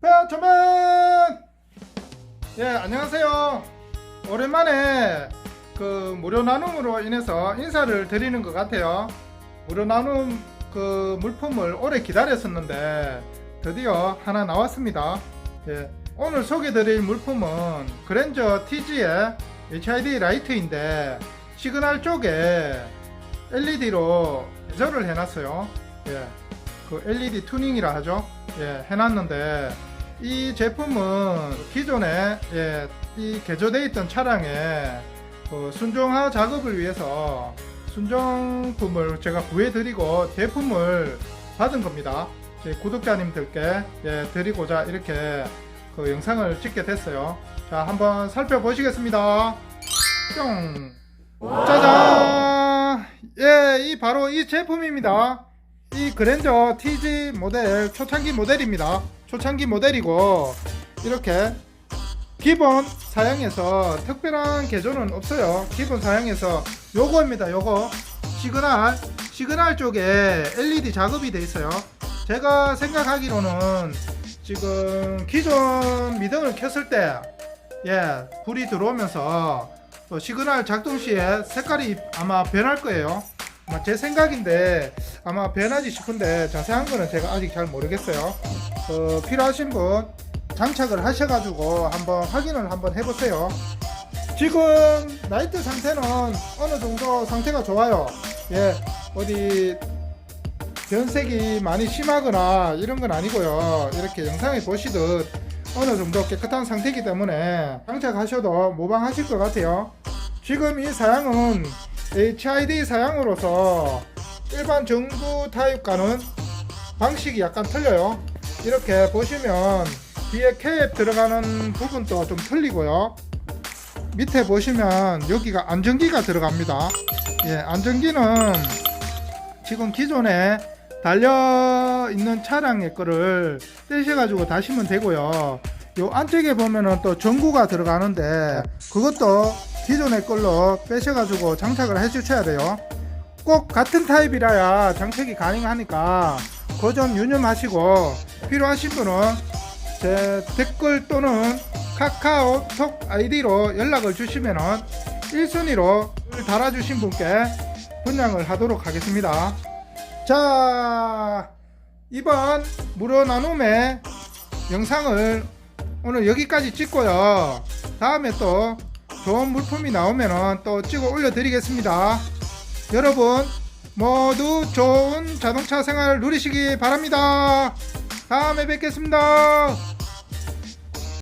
배터맨! 예, 안녕하세요. 오랜만에 그 무료 나눔으로 인해서 인사를 드리는 것 같아요. 무료 나눔 그 물품을 오래 기다렸었는데 드디어 하나 나왔습니다. 예, 오늘 소개드릴 물품은 그랜저 TG의 HID 라이트인데 시그널 쪽에 LED로 개조를 해놨어요. 예, 그 LED 튜닝이라 하죠. 예, 해놨는데 이 제품은 기존에 예, 이 개조되어 있던 차량에 그 순정화 작업을 위해서 순정품을 제가 구해드리고 제품을 받은 겁니다. 제 구독자님들께 예, 드리고자 이렇게 그 영상을 찍게 됐어요. 자, 한번 살펴보시겠습니다. 뿅! 짜잔! 예, 이 바로 이 제품입니다. 이 그랜저 TG 모델 초창기 모델입니다. 초창기 모델이고 이렇게 기본 사양에서 특별한 개조는 없어요. 기본 사양에서 요거입니다. 요거 시그널 시그널 쪽에 LED 작업이 돼 있어요. 제가 생각하기로는 지금 기존 미등을 켰을 때 예, 불이 들어오면서 또 시그널 작동 시에 색깔이 아마 변할 거예요. 제 생각인데 아마 변하지 싶은데 자세한 거는 제가 아직 잘 모르겠어요. 어, 필요하신 분 장착을 하셔가지고 한번 확인을 한번 해보세요. 지금 라이트 상태는 어느 정도 상태가 좋아요. 예, 어디 변색이 많이 심하거나 이런 건 아니고요. 이렇게 영상에 보시듯 어느 정도 깨끗한 상태이기 때문에 장착하셔도 무방하실 것 같아요. 지금 이 사양은 HID 사양으로서 일반 전구 타입과는 방식이 약간 틀려요. 이렇게 보시면 뒤에 캡 들어가는 부분도 좀 틀리고요. 밑에 보시면 여기가 안전기가 들어갑니다. 예, 안전기는 지금 기존에 달려 있는 차량의 거를 떼셔가지고 다시면 되고요. 요 안쪽에 보면은 또 전구가 들어가는데 그것도 기존의 걸로 빼셔가지고 장착을 해주셔야 돼요. 꼭 같은 타입이라야 장착이 가능하니까 그 점 유념하시고 필요하신 분은 제 댓글 또는 카카오톡 아이디로 연락을 주시면은 1순위로 달아주신 분께 분양을 하도록 하겠습니다. 자, 이번 무료 나눔의 영상을 오늘 여기까지 찍고요. 다음에 또 좋은 물품이 나오면 또 찍어 올려드리겠습니다. 여러분, 모두 좋은 자동차 생활 누리시기 바랍니다. 다음에 뵙겠습니다.